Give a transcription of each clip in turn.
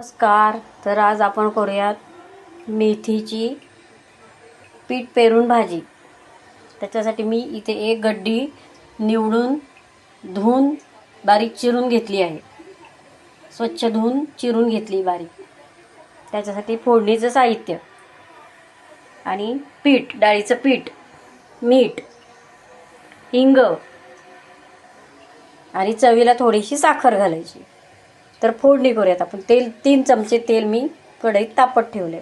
नमस्कार तर आज आपण करूयात मेथीची पीठ पेरून भाजी. त्याच्यासाठी मी इथे एक गड्डी निवडून धुवून बारीक चिरून घेतली आहे. स्वच्छ धुवून चिरून घेतली बारीक. त्याच्यासाठी फोडणीचं साहित्य आणि पीठ डाळीचं पीठ मीठ हिंग आणि चवीला थोडीशी साखर घालायची. तर फोडणी करूयात आपण. तेल तीन चमचे तेल मी कढईत तापत ठेवले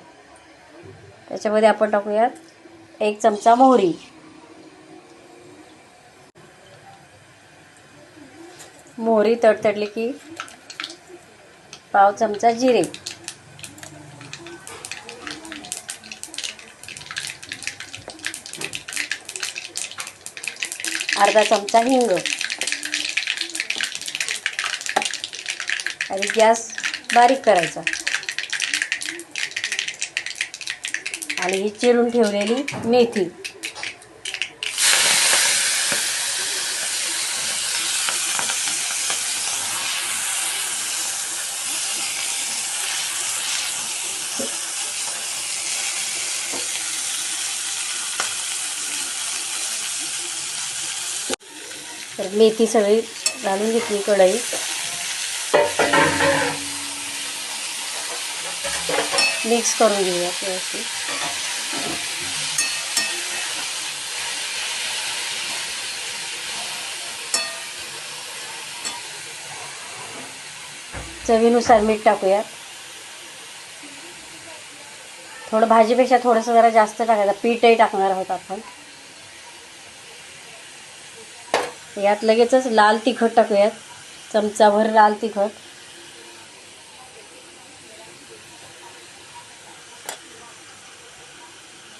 त्याच्यामध्ये आपण टाकूयात एक चमचा मोहरी. मोहरी तडतडली की पाव चमचा जिरे. अर्धा चमचा हिंग. आणि गॅस बारीक करायचा. आणि ही चिरून ठेवलेली मेथी. तर मेथी सगळी घालून घेतली कढईत. मिक्स करून घेऊया व्यवस्थित. चवीनुसार मीठ टाकूयात. थोडं भाजीपेक्षा थोडंसं जरा जास्त टाकायचं. पीठही टाकणार आहोत आपण. यात लगेचच लाल तिखट टाकूयात. चमचाभर लाल तिखट.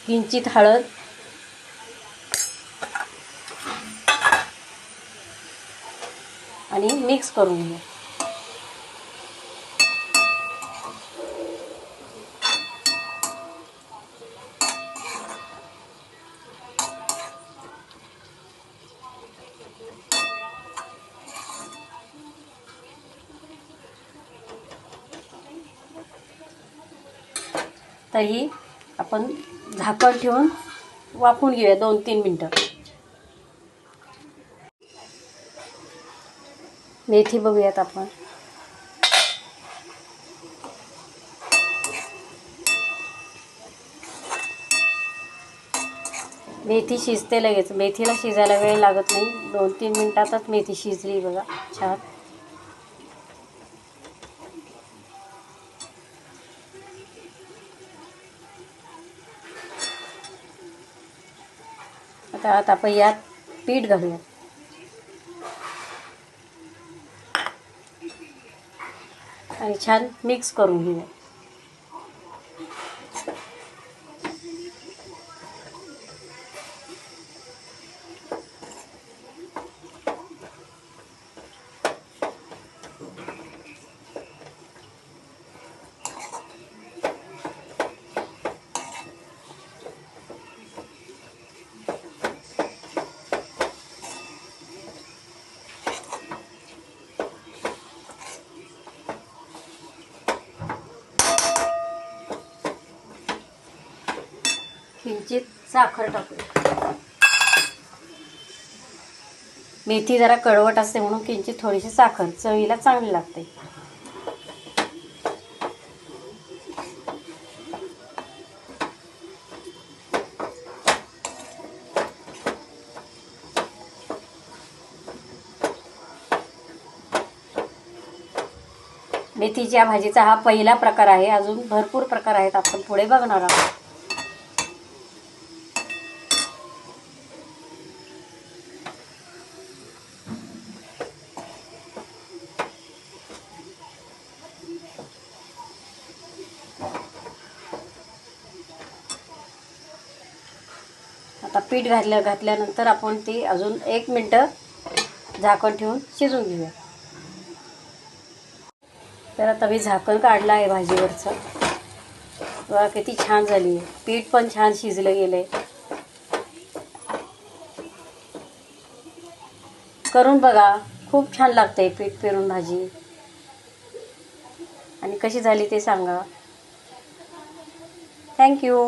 किंचित हळद. आणि मिक्स करून घेऊ. ही आपण झाकण ठेवून वाफून घेऊया दोन तीन मिनटं. मेथी बघूयात आपण. मेथी शिजते लगेच. मेथीला शिजायला वेळ लागत नाही. दोन तीन मिनटातच मेथी शिजली बघा. छान. आता आपण यात पीठ घालूया आणि छान मिक्स करून घेऊया किंचित साखर टाकूया मेथी जरा कडवट असते म्हणून किंचित थोडीशी साखर चवीला चांगली लागते. मेथीच्या भाजीचा हा पहिला प्रकार आहे. अजून भरपूर प्रकार आहेत. आपण पुढे बघणार आहोत. आता पीठ घातल्या घातल्यानंतर आपण ती अजून एक मिनटं झाकण ठेवून शिजून घेऊया. तर आता मी झाकण काढलं आहे भाजीवरचं. बघा किती छान झाली. आहे पीठ पण छान शिजलं गेलं आहे करून बघा. खूप छान लागते पीठ पेरून भाजी. आणि कशी झाली ते सांगा. थँक्यू